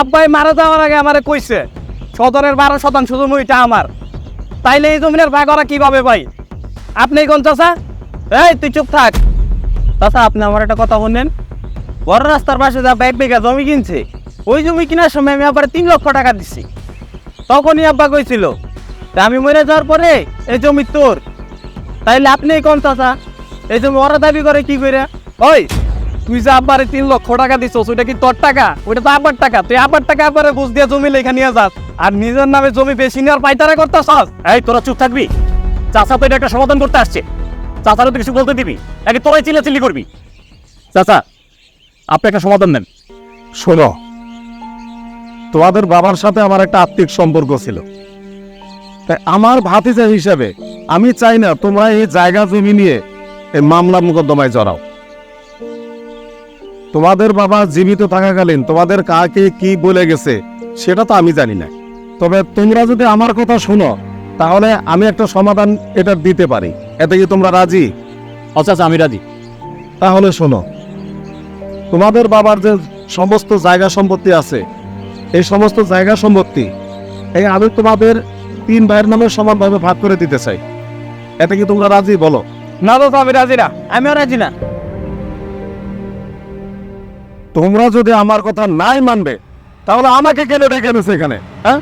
আব্বাই মারা যাওয়ার আগে আমারে কইছে, সদরের বারো শতাংশ জমি ওইটা আমার। তাইলে এই জমিনের ভাগ ওরা কীভাবে ভাই আপনি কোন চাষা এই, তুই চুপ থাক। চাষা আপনি আমার একটা কথা বললেন বড় রাস্তার পাশে যা এক বিঘা জমি কিনছে, ওই জমি কেনার সময় আমি আবার তিন লক্ষ টাকা দিছি। তখনই আব্বা কইছিল, তা আমি মরে যাওয়ার পরে এই জমি তোর। তাইলে আপনি কোন চাষা এই জমি ওরা দাবি করে কি করে ওই তুই যে আব্বারে তিন লক্ষ টাকা দিছ ওইটা কি তোর টাকা? ওইটা তো আব্বার টাকা। তুই আব্বার টাকা আব্বারে বুঝ দিয়ে জমি লেখা নিয়ে যাস। আর নিজের নামে জমি বেশি নেওয়ার পাইতারা করতেছস? এই, তোরা চুপ থাকবি। চাচা তো এটা একটা সমাধান করতে আসছে। চাচারও তো কিছু বলতে দিবি। নাকি তোরাই চিল্লাচিল্লি করবি? চাচা, আপনি একটা সমাধান দেন। শোনো, তোমাদের বাবার সাথে আমার একটা আত্মিক সম্পর্ক ছিল। তাই আমার ভাতিজা হিসাবে আমি চাই না তোমরা এই জায়গা জমি নিয়ে এই মামলা মোকদ্দমায় জড়াও। তোমাদের বাবা জীবিত থাকাকালীন তোমাদের কাকে কি বলে গেছে সেটা তো আমি জানি না। তবে তোমরা যদি আমার কথা শোনো তাহলে আমি একটা সমাধান এটা দিতে পারি। এতে কি তোমরা রাজি? আচ্ছা আচ্ছা আমি রাজি। তাহলে শোনো তোমাদের বাবার যে সমস্ত জায়গা সম্পত্তি আছে এই সমস্ত জায়গা সম্পত্তি এই আমি তোমাদের তিন ভাইয়ের নামে সমানভাবে ভাগ করে দিতে চাই। এতে কি তোমরা রাজি বলো? না তো আমি রাজি না। আমিও রাজি না। তোমরা যদি আমার কথা নাই মানবে, তাহলে আমাকে কেন ডেকে এনেছে এখানে হ্যাঁ?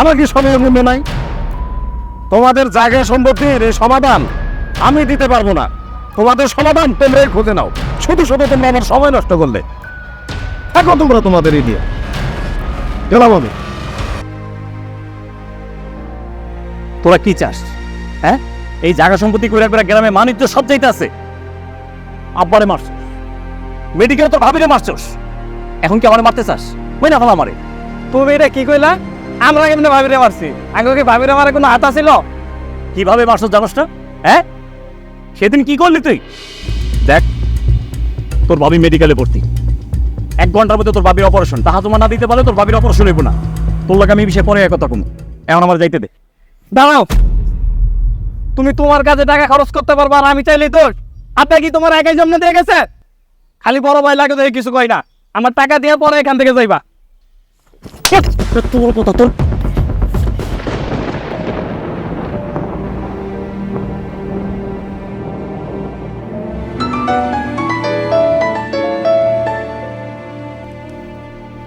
আমার কি সময় মূল্য নাই? তোমাদের জায়গা সম্পত্তির এই সমাধান আমি দিতে পারব না। তোমাদের সমাধান তোমরাই খুঁজে নাও। শুধু শুধু তোমরা আমার সময় নষ্ট করলে। এখন তোমরা তোমাদের এই দিয়ে। গেলাম আমি। তোরা কি চাস হ্যাঁ? এই জায়গা সম্পত্তি করে একবার গ্রামে মানিজ্য সব চাইতে আছে। আব্বারে মারছস মেডিকেল তোর ভাবিরে মারছস। এখন কি আমার মারতে চাস? ওই না ভালো আমারে? তুমি এটা কি কইলা? আমরা কেমনে ভাবিরে মারছি? আগে কি ভাবিরে মারা কোনো হাত ছিল কীভাবে মারছস জানোস না? হ্যাঁ? সেদিন কি করলি তুই? দেখ তোর ভাবি মেডিকেলে ভর্তি। এক ঘণ্টার মধ্যে তোর ভাবির অপারেশন তাহা তোমার না দিতে পারলে তোর ভাবির অপারেশন হইব না। তোর লাগে আমি বিষয়ে পরে কথা কম। এখন আমার যাইতে দে। দাঁড়াও। তুমি তোমার কাছে টাকা খরচ করতে পারবা আর আমি চাইলেই তোর আপনি কি তোমার একাই জন্য দিয়ে গেছে? খালি বড় ভাই লাগে তো এই কিছু কই না। আমার টাকা দিয়ে পরে এখান থেকে যাইবা। তোর কথা তোর।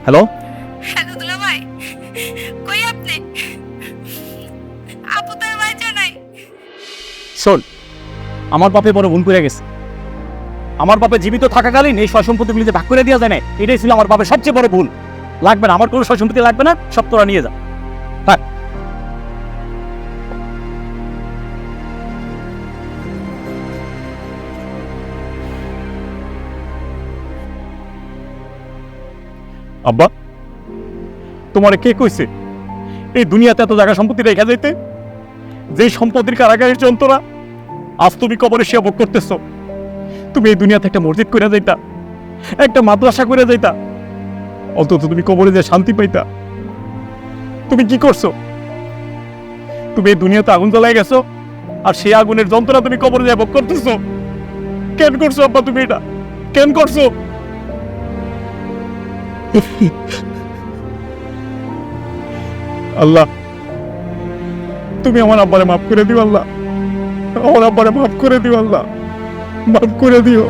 হ্যালো? হ্যালো দুলা ভাই কই আপনি? আপু তো বাঁচা নাই। শোন আমার বাপে বড় ভুল করে গেছে। আমার বাপে জীবিত থাকাকালীন এই সয় সম্পত্তিগুলি ভাগ করে দেওয়া যায় না এটাই ছিল আমার বাপের সবচেয়ে বড় ভুল। লাগবে না, আমার কোনো সয় সম্পত্তি লাগবে না, সব তোরা নিয়ে যা। থাক। আব্বা, তোমারে কে কইছে? এই দুনিয়াতে এত জায়গা সম্পত্তি রেখা যাইতে? যে সম্পত্তির কারাগারের যন্ত্ররা আজ তুমি কবরে সেবা ভোগ করতেছ। তুমি এই দুনিয়াতে একটা মসজিদ করে যাইতা, একটা মাদ্রাসা করে যাইতা, অন্তত তুমি কবরে যে শান্তি পাইতা। তুমি কি করছ? তুমি এই দুনিয়াতে আগুন জ্বালাই গেছো আর সেই আগুনের যন্ত্রণা তুমি কবরে যায় ভোগ করতেছো? কেন করছ আব্বা তুমি এটা? কেন করছ? আল্লাহ, তুমি আমার আব্বারে মাফ করে দিও আল্লাহ। আমার আব্বারে মাফ করে দিও আল্লাহ। মাফ করে দিও।